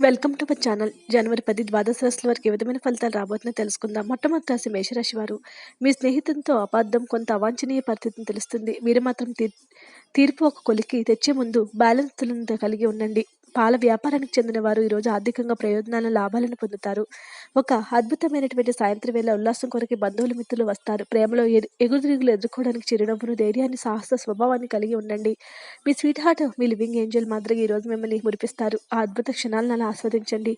Welcome to my channel. జనవరి పది ద్వాదశ రాశుల వరకు ఏ విధమైన ఫలితాలు రాబోతున్నాయో తెలుసుకుందాం. మొట్టమొదటి రాశి మేషరాశి వారు మీ స్నేహితులతో అపార్థం కొంత అవాంఛనీయ పరిస్థితిని తెలుస్తుంది. మీరు మాత్రం తీర్పు ఒక కొలికి తెచ్చే ముందు బ్యాలెన్స్లను కలిగి ఉండండి. పాల వ్యాపారానికి చెందిన వారు ఈరోజు ఆర్థికంగా ప్రయోజనాలను లాభాలను పొందుతారు. ఒక అద్భుతమైనటువంటి సాయంత్రం వేళ ఉల్లాసం కొరకు బంధువులు మిత్రులు వస్తారు. ప్రేమలో ఎదు- ఎగురుదిరుగులు ఎదుర్కోవడానికి చిరునవ్వును ధైర్యాన్ని సాహస స్వభావాన్ని కలిగి ఉండండి. మీ స్వీట్ హార్ట్ మీ లివింగ్ ఏంజల్ మాదిరిగా ఈరోజు మిమ్మల్ని మురిపిస్తారు. ఆ అద్భుత క్షణాలను అలా ఆస్వాదించండి.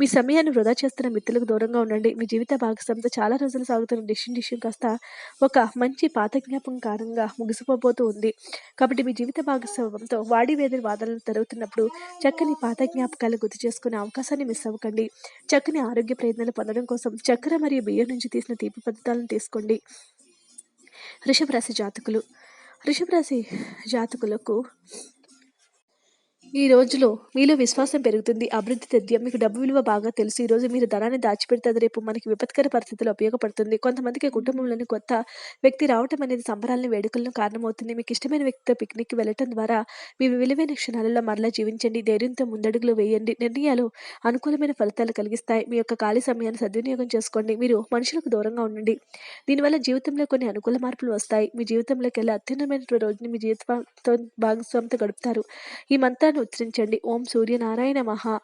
మీ సమయాన్ని వృధా చేస్తున్న మిత్రులకు దూరంగా ఉండండి. మీ జీవిత భాగస్వామితో చాలా రోజులు సాగుతున్న డిషన్ డిషన్ కాస్త ఒక మంచి పాత జ్ఞాపకం కారణంగా ముగిసిపోబోతూ ఉంది. కాబట్టి మీ జీవిత భాగస్వామ్యంతో వాడి వేదిరి వాదనలు జరుగుతున్నప్పుడు చక్కని పాత జ్ఞాపకాలు గుర్తు చేసుకునే అవకాశాన్ని మిస్ అవ్వకండి. చక్కని ఆరోగ్య ప్రయత్నాలు పొందడం కోసం చక్కెర మరియు బియ్యం నుంచి తీసిన తీపి పదార్థాలను తీసుకోండి. వృషభ రాశి జాతకులు. వృషభ రాశి జాతకులకు ఈ రోజులో మీలో విశ్వాసం పెరుగుతుంది అభివృద్ధి తెద్యం మీకు డబ్బు విలువ బాగా తెలుసు. ఈ రోజు మీరు ధనాన్ని దాచిపెడితే అది రేపు మనకి విపత్కర పరిస్థితుల్లో ఉపయోగపడుతుంది. కొంతమందికి కుటుంబంలోని కొత్త వ్యక్తి రావటం అనేది సంబరాలను వేడుకలను కారణమవుతుంది. మీకు ఇష్టమైన వ్యక్తితో పిక్నిక్కి వెళ్ళటం ద్వారా మీ విలువైన క్షణాలలో మరలా జీవించండి. ధైర్యంతో ముందడుగులు వేయండి. నిర్ణయాలు అనుకూలమైన ఫలితాలు కలిగిస్తాయి. మీ యొక్క ఖాళీ సమయాన్ని సద్వినియోగం చేసుకోండి. మీరు మనుషులకు దూరంగా ఉండండి. దీనివల్ల జీవితంలో కొన్ని అనుకూల మార్పులు వస్తాయి. మీ జీవితంలోకి వెళ్ళి అత్యున్నతమైన రోజుని మీ జీవితంతో భాగస్వామితో గడుపుతారు. ఈ మంత్రాన్ని ఉచ్చరించండి ఓం సూర్యనారాయణ మహా.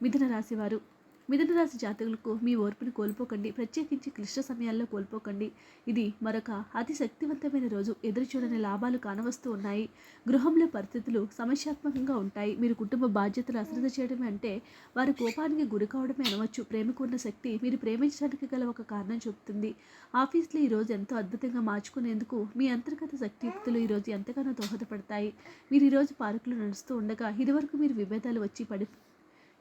మిథున రాశివారు మిథున రాశి జాతకులకు మీ ఓర్పును కోల్పోకండి. ప్రత్యేకించి క్లిష్ట సమయాల్లో కోల్పోకండి. ఇది మరొక అతి శక్తివంతమైన రోజు. ఎదురు చూడని లాభాలు కానవస్తూ ఉన్నాయి. గృహంలో పరిస్థితులు సమస్యాత్మకంగా ఉంటాయి. మీరు కుటుంబ బాధ్యతలు అశ్రద్ధ చేయడమే అంటే వారి కోపానికి గురి కావడమే అనవచ్చు. ప్రేమకు ఉన్న శక్తి మీరు ప్రేమించడానికి గల ఒక కారణం చెబుతుంది. ఆఫీస్లో ఈరోజు ఎంతో అద్భుతంగా మార్చుకునేందుకు మీ అంతర్గత శక్తియుక్తులు ఈరోజు ఎంతగానో దోహదపడతాయి. మీరు ఈరోజు పార్కులు నడుస్తూ ఉండగా ఇదివరకు మీరు విభేదాలు వచ్చి పడి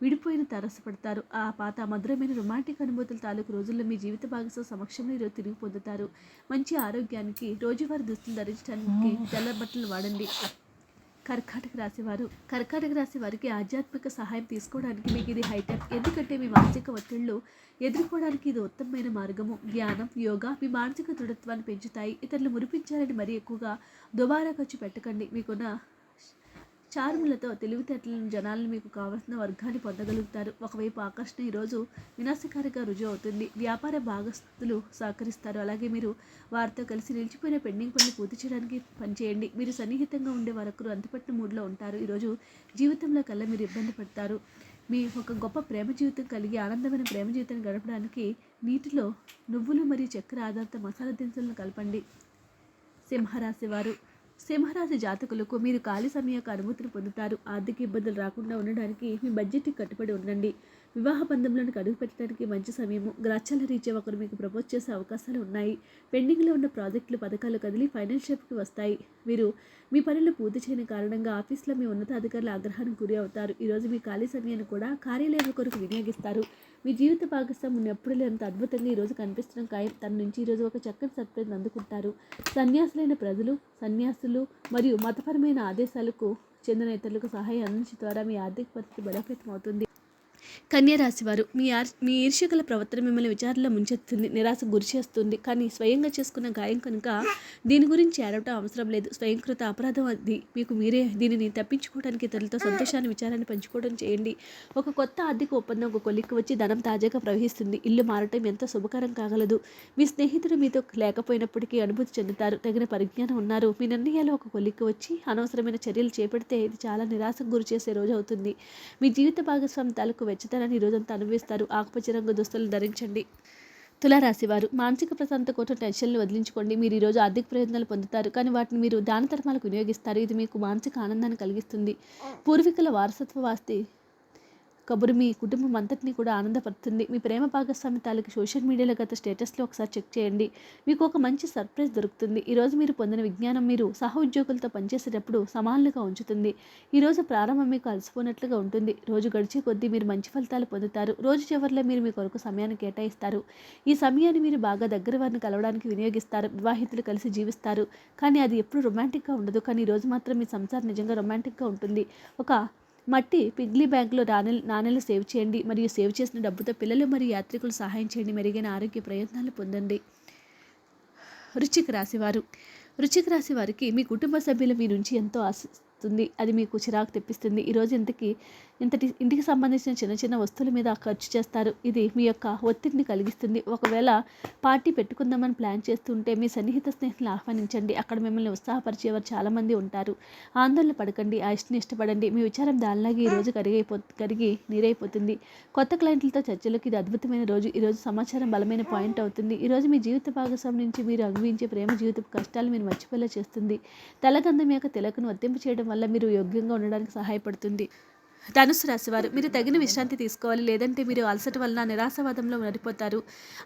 విడిపోయిన తారసపడతారు. ఆ పాత మధురమైన రొమాంటిక్ అనుభూతుల తాలూకు రోజుల్లో మీ జీవిత భాగస్వామి సమక్షంలో ఈరోజు తిరిగి పొందుతారు. మంచి ఆరోగ్యానికి రోజువారీ దుస్తులు ధరించడానికి తెల్ల బట్టలు వాడండి. కర్కాటక రాశివారు కర్కాటక రాశి వారికి ఆధ్యాత్మిక సహాయం తీసుకోవడానికి మీకు ఇది హైటెక్ ఎందుకంటే మీ మానసిక ఒత్తిళ్ళు ఎదుర్కోవడానికి ఇది ఉత్తమమైన మార్గము. జ్ఞానం యోగా మీ మానసిక దృఢత్వాన్ని పెంచుతాయి. ఇతరులు మురిపించాలని మరీ ఎక్కువగా దుబారా ఖర్చు పెట్టకండి. మీకున్న చార్ములతో తెలివితేటలను జనాలను మీకు కావలసిన వర్గాన్ని పొందగలుగుతారు. ఒకవైపు ఆకర్షణ ఈరోజు వినాశకారిగా రుజువు అవుతుంది. వ్యాపార భాగస్తులు సహకరిస్తారు. అలాగే మీరు వారితో కలిసి నిలిచిపోయిన పెండింగ్ పనులు పూర్తి చేయడానికి పనిచేయండి. మీరు సన్నిహితంగా ఉండే వరకు అంతపట్టిన మూడ్లో ఉంటారు. ఈరోజు జీవితంలో కల్లా మీరు ఇబ్బంది పడతారు. మీ ఒక గొప్ప ప్రేమ జీవితం కలిగి ఆనందమైన ప్రేమ జీవితాన్ని గడపడానికి నీటిలో నువ్వులు మరియు చక్కెర ఆధారిత మసాలా దినుసులను కలపండి. సింహరాశి వారు సింహరాశి జాతకులకు మీరు ఖాళీ సమయం అనుమతిని పొందుతారు. ఆర్థిక ఇబ్బందులు రాకుండా ఉండడానికి మీ బడ్జెట్కి కట్టుబడి ఉండండి. వివాహ బంధంలోనికి అడుగు పెట్టడానికి మంచి సమయము గ్రాచాల రీత్యా ఒకరు మీకు ప్రపోజ్ చేసే అవకాశాలు ఉన్నాయి. పెండింగ్లో ఉన్న ప్రాజెక్టులు పథకాలు కదిలి ఫైనల్ షేప్కి వస్తాయి. మీరు మీ పనులు పూర్తి చేయని కారణంగా ఆఫీస్లో మీ ఉన్నతాధికారుల ఆగ్రహానికి గురి అవుతారు. ఈరోజు మీ ఖాళీ సమయాన్ని కూడా కార్యాలయం కొరకు వినియోగిస్తారు. మీ జీవిత భాగస్వామి ఎప్పుడు లేనంత అద్భుతంగా ఈరోజు కనిపిస్తున్న ఖాయం తన నుంచి ఈరోజు ఒక చక్కని సర్ప్రైజ్ అందుకుంటారు. సన్యాసులైన ప్రజలు సన్యాసులు మరియు మతపరమైన ఆదేశాలకు చెందిన ఇతరులకు సహాయం అందించడం ద్వారా మీ ఆర్థిక పరిస్థితి బలోపేతం అవుతుంది కన్యరాశి వారు మీ ఆర్ మీ ఈర్ష్యగల ప్రవర్తన మిమ్మల్ని విచారణలో ముంచెత్తుంది నిరాశ గురి చేస్తుంది. కానీ స్వయంగా చేసుకున్న గాయం కనుక దీని గురించి ఏడవటం అవసరం లేదు. స్వయంకృత అపరాధం అది. మీకు మీరే దీనిని తప్పించుకోవడానికి ఇతరులతో సంతోషాన్ని విచారాన్ని పంచుకోవడం చేయండి. ఒక కొత్త ఆర్థిక ఒప్పందం ఒక కొలిక్కి వచ్చి ధనం తాజాగా ప్రవహిస్తుంది. ఇల్లు మారటం ఎంతో శుభకరం కాగలదు. మీ స్నేహితుడు మీతో లేకపోయినప్పటికీ అనుభూతి చెందుతారు. తగిన పరిజ్ఞానం ఉన్నారు. మీ నిర్ణయాలు ఒక కొలిక్కి వచ్చి అనవసరమైన చర్యలు చేపడితే ఇది చాలా నిరాశకు గురి చేసే రోజు అవుతుంది. మీ జీవిత భాగస్వామి తాలూకు వెచ్చ ఈ ఈరోజంతా అనుభవిస్తారు. ఆకుపచ్చ రంగు దుస్తులు ధరించండి. తులారాశివారు మానసిక ప్రశాంతత కోసం టెన్షన్లు వదిలించుకోండి. మీరు ఈరోజు ఆర్థిక ప్రయోజనాలు పొందుతారు. కానీ వాటిని మీరు దాన ధర్మాలకు వినియోగిస్తారు. ఇది మీకు మానసిక ఆనందాన్ని కలిగిస్తుంది. పూర్వీకుల వారసత్వ వాస్తి కబురు మీ కుటుంబం అంతటినీ కూడా ఆనందపడుతుంది మీ ప్రేమ భాగస్వామి తాలూకు సోషల్ మీడియాలో గత స్టేటస్లో ఒకసారి చెక్ చేయండి. మీకు ఒక మంచి సర్ప్రైజ్ దొరుకుతుంది. ఈరోజు మీరు పొందిన విజ్ఞానం మీరు సహ ఉద్యోగులతో పనిచేసేటప్పుడు సమానులుగా ఉంచుతుంది. ఈరోజు ప్రారంభం మీకు అలసిపోయినట్లుగా ఉంటుంది. రోజు గడిచే కొద్దీ మీరు మంచి ఫలితాలు పొందుతారు. రోజు చివరిలో మీరు మీ కొరకు సమయాన్ని కేటాయిస్తారు. ఈ సమయాన్ని మీరు బాగా దగ్గర వారిని కలవడానికి వినియోగిస్తారు. వివాహితులు కలిసి జీవిస్తారు. కానీ అది ఎప్పుడు రొమాంటిక్గా ఉండదు. కానీ ఈ రోజు మాత్రం మీ సంసారం నిజంగా రొమాంటిక్గా ఉంటుంది. ఒక మట్టి పిగ్లీ బ్యాంకులో నాణెలు నాణ్యలు సేవ్ చేయండి మరియు సేవ్ చేసిన డబ్బుతో పిల్లలు మరియు యాత్రికులు సహాయం చేయండి. మెరుగైన ఆరోగ్య ప్రయత్నాలు పొందండి. వృశ్చిక రాశివారు. వృశ్చిక రాశి వారికి మీ కుటుంబ సభ్యులు మీ నుంచి ఎంతో ఆశ వస్తుంది. అది మీకు చిరాకు తెప్పిస్తుంది. ఈరోజు ఇంతకి ఇంతటి ఇంటికి సంబంధించిన చిన్న చిన్న వస్తువుల మీద ఖర్చు చేస్తారు. ఇది మీ యొక్క ఒత్తిడిని కలిగిస్తుంది. ఒకవేళ పార్టీ పెట్టుకుందామని ప్లాన్ చేస్తుంటే మీ సన్నిహిత స్నేహితులను ఆహ్వానించండి. అక్కడ మిమ్మల్ని ఉత్సాహపరిచేవారు చాలామంది ఉంటారు. ఆందోళన పడకండి. ఆ ఇష్టని ఇష్టపడండి. మీ విచారం దానిలాగే ఈ రోజు కరిగైపో కరిగి నీరైపోతుంది. కొత్త క్లయింట్లతో చర్చలకు ఇది అద్భుతమైన రోజు. ఈరోజు సమాచారం బలమైన పాయింట్ అవుతుంది. ఈరోజు మీ జీవిత భాగస్వామి నుంచి మీరు అనుభవించే ప్రేమ జీవితపు కష్టాలు మీరు మర్చిపోయేలా చేస్తుంది. తెల్లగంధం యొక్క తిలకను వర్తింపు చేయడం వల్ల మీరు యోగ్యంగా ఉండడానికి సహాయపడుతుంది. ధనుసు రాశివారు మీరు తగిన విశ్రాంతి తీసుకోవాలి లేదంటే మీరు అలసట వలన నిరాశవాదంలో నడిపోతారు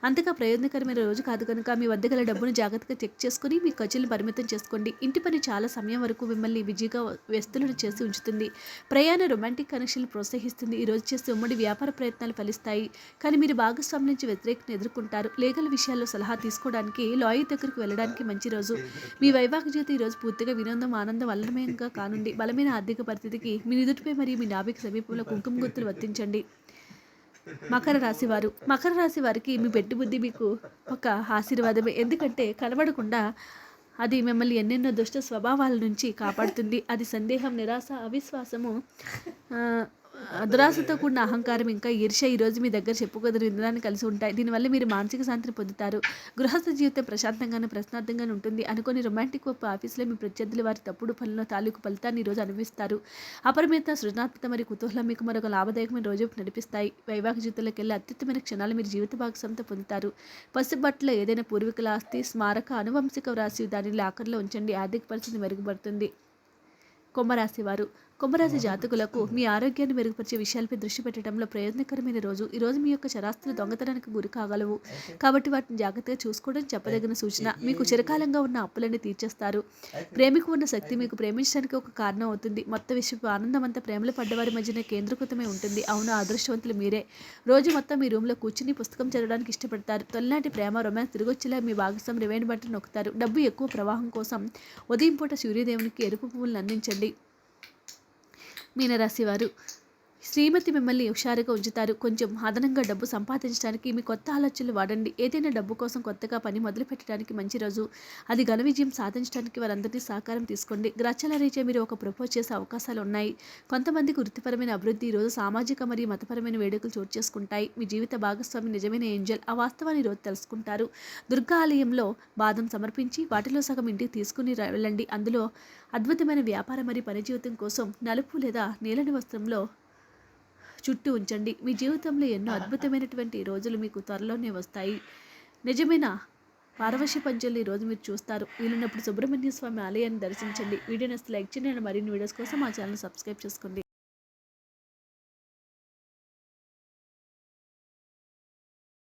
అంతగా ప్రయోజనకరమైన రోజు కాదు కనుక మీ వద్ద గల డబ్బును జాగ్రత్తగా చెక్ చేసుకుని మీ ఖర్చులను పరిమితం చేసుకోండి. ఇంటి పని చాలా సమయం వరకు మిమ్మల్ని బిజీగా వ్యస్తులను చేసి ఉంచుతుంది. ప్రయాణ రొమాంటిక్ కనెక్షన్లు ప్రోత్సహిస్తుంది. ఈ రోజు చేసే ఉమ్మడి వ్యాపార ప్రయత్నాలు ఫలిస్తాయి. కానీ మీరు భాగస్వామి నుంచి వ్యతిరేకతను ఎదుర్కొంటారు. లీగల్ విషయాల్లో సలహా తీసుకోవడానికి లాయర్ దగ్గరకు వెళ్ళడానికి మంచి రోజు. మీ వైవాహిక జీవితం ఈ రోజు పూర్తిగా వినోదం ఆనందం వల్లమయంగా కానుండి బలమైన ఆర్థిక పరిస్థితికి మీ నిదుటిపై మరియు మీ నాభిక సమీపంలో కుంకుమ గుర్తులు వర్తించండి మకర రాశి వారు. మకర రాశి వారికి మీ పెట్టి బుద్ధి మీకు ఒక ఆశీర్వాదమే. ఎందుకంటే కనబడకుండా అది మిమ్మల్ని ఎన్నెన్నో దుష్ట స్వభావాల నుంచి కాపాడుతుంది. అది సందేహం నిరాశ అవిశ్వాసము అదురాశతో కూడిన అహంకారం ఇంకా ఈర్ష్య ఈరోజు మీ దగ్గర చెప్పుకోదరు ఇంద్రాన్ని కలిసి ఉంటాయి. దీనివల్ల మీరు మానసిక శాంతిని పొందుతారు. గృహస్థ జీవితం ప్రశాంతంగానే ప్రశ్నార్థంగానే ఉంటుంది. అనుకొని రొమాంటిక్ ఒప్ప ఆఫీసులో మీ ప్రత్యర్థులు వారి తప్పుడు పనుల తాలూకు ఫలితాన్ని ఈరోజు అనుభవిస్తారు. అపరిమిత సృజనాత్మక మరియు కుతూహలం మీకు మరొక లాభదాయకమైన రోజు నడిపిస్తాయి. వైవాహిక జీవితంలోకి వెళ్ళి అత్యుత్తమైన క్షణాలు మీరు జీవిత భాగస్వామితో పొందుతారు. పసుబట్టలో ఏదైనా పూర్వీకుల ఆస్తి స్మారక అనువంశిక వ్రాసి దానిని లాకర్లో ఉంచండి. ఆర్థిక పరిస్థితి మెరుగుపడుతుంది. కుంభరాశి వారు కుంభరాశి జాతకులకు మీ ఆరోగ్యాన్ని మెరుగుపరిచే విషయాలపై దృష్టి పెట్టడంలో ప్రయోజనకరమైన రోజు. ఈ రోజు మీ యొక్క చరాస్తులు దొంగతనానికి గురి కాగలవు. కాబట్టి వాటిని జాగ్రత్తగా చూసుకోవడం చెప్పదగిన సూచన. మీకు చిరకాలంగా ఉన్న అప్పులన్నీ తీర్చేస్తారు. ప్రేమికు ఉన్న శక్తి మీకు ప్రేమించడానికి ఒక కారణం అవుతుంది. మొత్తం విషయపు ఆనందం అంతా ప్రేమలో పడ్డవారి మధ్యన కేంద్రీకృతమై ఉంటుంది. అవును అదృష్టవంతులు మీరే. రోజు మొత్తం మీ రూమ్లో కూర్చుని పుస్తకం చదవడానికి ఇష్టపడతారు. తొలినాటి ప్రేమ రొమాన్స్ తిరిగొచ్చేలా మీ భాగస్వామి రివైండ్ బట్టలు నొక్కుతారు. డబ్బు ఎక్కువ ప్రవాహం కోసం ఉదయం పూట సూర్యదేవునికి ఎరుపు పువ్వులను అందించండి. మీనరాశి వారు శ్రీమతి మిమ్మల్ని హుషారుగా ఉంచుతారు. కొంచెం అదనంగా డబ్బు సంపాదించడానికి మీ కొత్త ఆలోచనలు వాడండి. ఏదైనా డబ్బు కోసం కొత్తగా పని మొదలు పెట్టడానికి మంచి రోజు. అది ఘన విజయం సాధించడానికి వారందరినీ సహకారం తీసుకోండి. గ్రచ్చల రీత్యా మీరు ఒక ప్రపోజ్ చేసే అవకాశాలు ఉన్నాయి. కొంతమందికి వృత్తిపరమైన అభివృద్ధి ఈరోజు సామాజిక మరియు మతపరమైన వేడుకలు చోటు చేసుకుంటాయి. మీ జీవిత భాగస్వామి నిజమైన ఏంజల్. ఆ వాస్తవాన్ని ఈరోజు తెలుసుకుంటారు. దుర్గా ఆలయంలో బాదం సమర్పించి వాటిలో సగం ఇంటికి తీసుకుని వెళ్ళండి. అందులో అద్భుతమైన వ్యాపార మరియు పని జీవితం కోసం నలుపు లేదా నీలని వస్త్రంలో చుట్టూ ఉంచండి. మీ జీవితంలో ఎన్నో అద్భుతమైనటువంటి రోజులు మీకు త్వరలోనే వస్తాయి. నిజమైన? పారవశ్య పంచలు ఈరోజు రోజు మీరు చూస్తారు. వీలున్నప్పుడు సుబ్రహ్మణ్య స్వామి ఆలయాన్ని దర్శించండి. వీడియో నచ్చితే లైక్ చేయండి. మరిన్ని వీడియోస్ కోసం మా ఛానల్ సబ్స్క్రైబ్ చేసుకోండి.